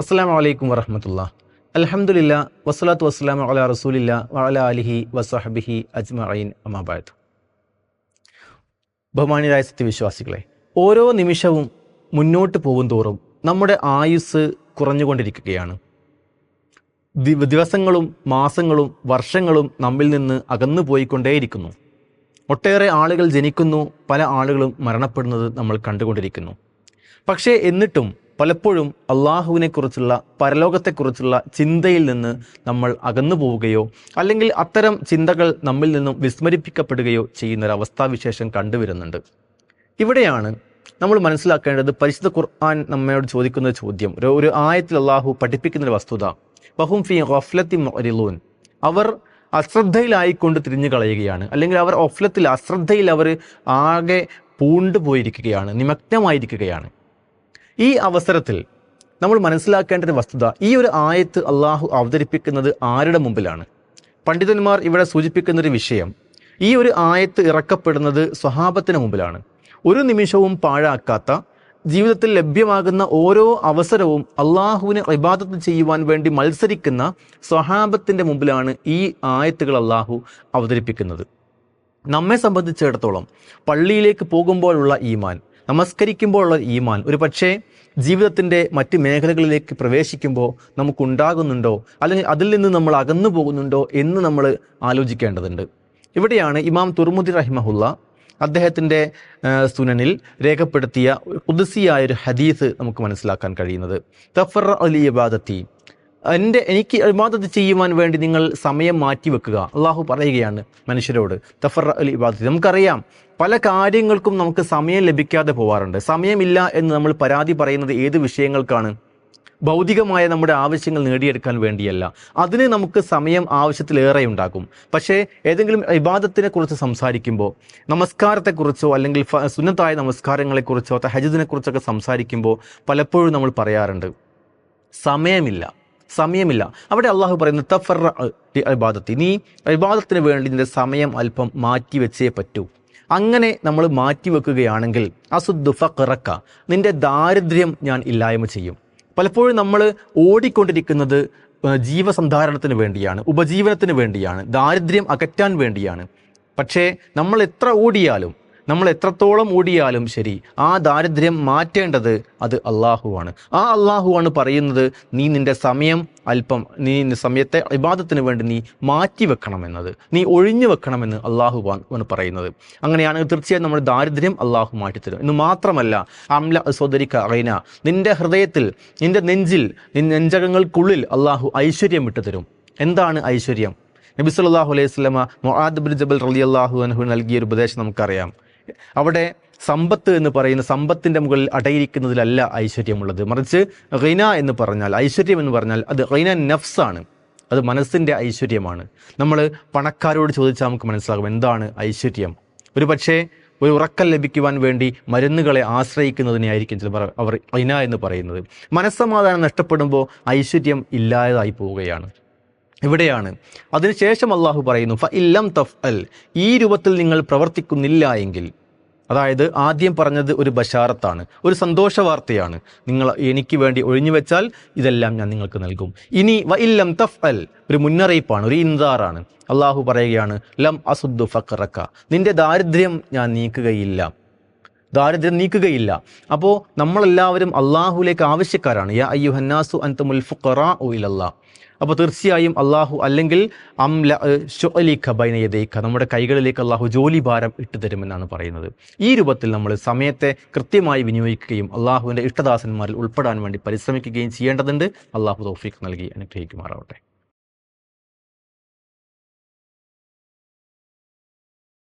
അസ്സാം വലൈക്കും വറഹമത്തുള്ള. അലഹമുല്ല വസ്സലാത്തു വസ്സലാം അല റസൂലില്ല വഅല അലിഹി വസഹബിഹി അജ്മഈൻ അമാബാദ് ബഹുമാനിയായ സത്യവിശ്വാസികളെ ഓരോ നിമിഷവും മുന്നോട്ട് പോകും തോറും നമ്മുടെ ആയുസ് കുറഞ്ഞുകൊണ്ടിരിക്കുകയാണ്. ദിവസങ്ങളും മാസങ്ങളും വർഷങ്ങളും നമ്മിൽ നിന്ന് അകന്നു പോയിക്കൊണ്ടേയിരിക്കുന്നു. ഒട്ടേറെ ആളുകൾ ജനിക്കുന്നു പല ആളുകളും മരണപ്പെടുന്നത് നമ്മൾ കണ്ടുകൊണ്ടിരിക്കുന്നു. പക്ഷേ എന്നിട്ടും പലപ്പോഴും അള്ളാഹുവിനെക്കുറിച്ചുള്ള പരലോകത്തെക്കുറിച്ചുള്ള ചിന്തയിൽ നിന്ന് നമ്മൾ അകന്നു പോവുകയോ അല്ലെങ്കിൽ അത്തരം ചിന്തകൾ നമ്മിൽ നിന്നും വിസ്മരിപ്പിക്കപ്പെടുകയോ ചെയ്യുന്ന ഒരു അവസ്ഥാവിശേഷം കണ്ടുവരുന്നുണ്ട്. ഇവിടെയാണ് നമ്മൾ മനസ്സിലാക്കേണ്ടത് പരിശുദ്ധ ഖുർആൻ നമ്മയോട് ചോദിക്കുന്ന ചോദ്യം. ഒരു ഒരു ആയത്തിൽ അള്ളാഹു പഠിപ്പിക്കുന്ന ഒരു വസ്തുത. ബഹും ഫി ഗഫ്ലത്തി മൊരിലൂൻ അവർ അശ്രദ്ധയിലായിക്കൊണ്ട് തിരിഞ്ഞു കളയുകയാണ്. അല്ലെങ്കിൽ അവർ ഒഫ്ലത്തിൽ അശ്രദ്ധയിൽ അവർ ആകെ പൂണ്ടുപോയിരിക്കുകയാണ് നിമഗ്നമായിരിക്കുകയാണ്. ഈ അവസരത്തിൽ നമ്മൾ മനസ്സിലാക്കേണ്ട ഒരു വസ്തുത ഈ ഒരു ആയത്ത് അള്ളാഹു അവതരിപ്പിക്കുന്നത് ആരുടെ മുമ്പിലാണ്? പണ്ഡിതന്മാർ ഇവിടെ സൂചിപ്പിക്കുന്ന ഒരു വിഷയം ഈ ഒരു ആയത്ത് ഇറക്കപ്പെടുന്നത് സ്വഹാബത്തിന് മുമ്പിലാണ്. ഒരു നിമിഷവും പാഴാക്കാത്ത ജീവിതത്തിൽ ലഭ്യമാകുന്ന ഓരോ അവസരവും അള്ളാഹുവിനെ ഇബാദത്ത് ചെയ്യുവാൻ വേണ്ടി മത്സരിക്കുന്ന സ്വഹാബത്തിന്റെ മുമ്പിലാണ് ഈ ആയത്തുകൾ അള്ളാഹു അവതരിപ്പിക്കുന്നത്. നമ്മെ സംബന്ധിച്ചിടത്തോളം പള്ളിയിലേക്ക് പോകുമ്പോഴുള്ള ഈമാൻ നമസ്കരിക്കുമ്പോഴുള്ള ഈമാൻ. ഒരു പക്ഷേ ജീവിതത്തിന്റെ മറ്റ് മേഖലകളിലേക്ക് പ്രവേശിക്കുമ്പോൾ നമുക്കുണ്ടാകുന്നുണ്ടോ? അല്ലെങ്കിൽ അതിൽ നിന്ന് നമ്മൾ അകന്നു പോകുന്നുണ്ടോ എന്ന് നമ്മൾ ആലോചിക്കേണ്ടതുണ്ട്. ഇവിടെയാണ് ഇമാം തുർമുദി റഹിമഹുല്ല അദ്ദേഹത്തിന്റെ സുനനിൽ രേഖപ്പെടുത്തിയ ഒരു ഹദീസ് നമുക്ക് മനസ്സിലാക്കാൻ കഴിയുന്നത്. തഫർ അലി ഇബാദത്തി. എന്റെ എനിക്ക് ഇബാദത്ത് ചെയ്യുവാൻ വേണ്ടി നിങ്ങൾ സമയം മാറ്റി വെക്കുക അള്ളാഹു പറയുകയാണ് മനുഷ്യരോട് തഫർ അലി ഇബാദത്ത്. നമുക്കറിയാം പല കാര്യങ്ങൾക്കും നമുക്ക് സമയം ലഭിക്കാതെ പോവാറുണ്ട്. സമയമില്ല എന്ന് നമ്മൾ പരാതി പറയുന്നത് ഏത് വിഷയങ്ങൾക്കാണ്? ഭൗതികമായ നമ്മുടെ ആവശ്യങ്ങൾ നേടിയെടുക്കാൻ വേണ്ടിയല്ല. അതിന് നമുക്ക് സമയം ആവശ്യത്തിലേറെ ഉണ്ടാകും. പക്ഷേ ഏതെങ്കിലും ഇബാദത്തിനെ കുറിച്ച് സംസാരിക്കുമ്പോൾ നമസ്കാരത്തെക്കുറിച്ചോ അല്ലെങ്കിൽ സുന്നത്തായ നമസ്കാരങ്ങളെക്കുറിച്ചോ തഹജിദിനെക്കുറിച്ചൊക്കെ സംസാരിക്കുമ്പോൾ പലപ്പോഴും നമ്മൾ പറയാറുണ്ട് സമയമില്ല. സമയമില്ല. അവിടെ അള്ളാഹു പറയുന്നു തഫർ അബാദത്തി നീ അബാദത്തിന് വേണ്ടി നിന്റെ സമയം അല്പം മാറ്റി വെച്ചേ പറ്റൂ. അങ്ങനെ നമ്മൾ മാറ്റിവെക്കുകയാണെങ്കിൽ അസുദ്ദു ഫറക്ക നിന്റെ ദാരിദ്ര്യം ഞാൻ ഇല്ലായ്മ ചെയ്യും. പലപ്പോഴും നമ്മൾ ഓടിക്കൊണ്ടിരിക്കുന്നത് ജീവസന്ധാരണത്തിന് വേണ്ടിയാണ് ഉപജീവനത്തിന് വേണ്ടിയാണ് ദാരിദ്ര്യം അകറ്റാൻ വേണ്ടിയാണ്. പക്ഷേ നമ്മൾ എത്ര ഓടിയാലും നമ്മൾ എത്രത്തോളം ഓടിയാലും ശരി ആ ദാരിദ്ര്യം മാറ്റേണ്ടത് അത് അള്ളാഹുവാണ്. ആ അള്ളാഹുവാണ് പറയുന്നത് നീ നിന്റെ സമയം അല്പം നീ സമയത്തെ ഇബാദത്തിന് വേണ്ടി നീ മാറ്റി വെക്കണമെന്നത് നീ ഒഴിഞ്ഞു വെക്കണമെന്ന് അള്ളാഹു ആണ് പറയുന്നത്. അങ്ങനെയാണെങ്കിൽ തീർച്ചയായും നമ്മുടെ ദാരിദ്ര്യം അള്ളാഹു മാറ്റിത്തരും എന്ന് മാത്രമല്ല അംല സോദരിക്ക അറിയന നിന്റെ ഹൃദയത്തിൽ നിന്റെ നെഞ്ചിൽ നിന്റെ നെഞ്ചകങ്ങൾക്കുള്ളിൽ അള്ളാഹു ഐശ്വര്യം വിട്ടുതരും എന്താണ് ഐശ്വര്യം? നബി സല്ലല്ലാഹു അലൈഹി സ്വലമ മൊഹാദ് ബിൻ ജബൽ റലി അള്ളാഹു അൻഹു നൽകിയ ഒരു ഉപദേശം നമുക്കറിയാം. അവിടെ സമ്പത്ത് എന്ന് പറയുന്ന സമ്പത്തിന്റെ മുകളിൽ അടയിരിക്കുന്നതിലല്ല ഐശ്വര്യമുള്ളത്. മറിച്ച് റൈന എന്ന് പറഞ്ഞാൽ ഐശ്വര്യം എന്ന് പറഞ്ഞാൽ അത് റൈന നഫ്സാണ്. അത് മനസ്സിന്റെ ഐശ്വര്യമാണ്. നമ്മൾ പണക്കാരോട് ചോദിച്ചാൽ നമുക്ക് മനസ്സിലാകും എന്താണ് ഐശ്വര്യം. ഒരു പക്ഷേ ഒരു ഉറക്കം ലഭിക്കുവാൻ വേണ്ടി മരുന്നുകളെ ആശ്രയിക്കുന്നതിനെയായിരിക്കും ചിലപ്പോൾ അവർ ഐന എന്ന് പറയുന്നത്. മനസ്സമാധാനം നഷ്ടപ്പെടുമ്പോൾ ഐശ്വര്യം ഇല്ലാതായി പോവുകയാണ്. ഇവിടെയാണ്. അതിനുശേഷം അള്ളാഹു പറയുന്നു ഫ ഇല്ലം തഫ് അൽ ഈ രൂപത്തിൽ നിങ്ങൾ പ്രവർത്തിക്കുന്നില്ല എങ്കിൽ അതായത് ആദ്യം പറഞ്ഞത് ഒരു ബഷാറത്താണ് ഒരു സന്തോഷ വാർത്തയാണ്. നിങ്ങൾ എനിക്ക് വേണ്ടി ഒഴിഞ്ഞു വെച്ചാൽ ഇതെല്ലാം ഞാൻ നിങ്ങൾക്ക് നൽകും. ഇനി വ ഇല്ലം തഫ് അൽ ഒരു മുന്നറിയിപ്പാണ് ഒരു ഇന്താറാണ് അള്ളാഹു പറയുകയാണ് ലം അസുദ്ദു ഫക്കറക്ക നിന്റെ ദാരിദ്ര്യം ഞാൻ നീക്കുകയില്ല. ദാരിദ്ര്യം നീക്കുകയില്ല. അപ്പോൾ നമ്മളെല്ലാവരും അള്ളാഹുലേക്ക് ആവശ്യക്കാരാണ്. യാ അയ്യുഹന്നാസു അൻതമുൽ ഉ ഇലല്ലാ അപ്പോൾ തീർച്ചയായും അള്ളാഹു അല്ലെങ്കിൽ അംല ഷൊലിഖ ബൈനയതേഖ നമ്മുടെ കൈകളിലേക്ക് അള്ളാഹു ജോലി ഭാരം ഇട്ടു തരുമെന്നാണ് പറയുന്നത്. ഈ രൂപത്തിൽ നമ്മൾ സമയത്തെ കൃത്യമായി വിനിയോഗിക്കുകയും അള്ളാഹുവിന്റെ ഇഷ്ടദാസന്മാരിൽ ഉൾപ്പെടാൻ വേണ്ടി പരിശ്രമിക്കുകയും ചെയ്യേണ്ടതുണ്ട്. അള്ളാഹു തോഫിക്ക് നൽകി അനുഗ്രഹിക്കുമാറാവട്ടെ.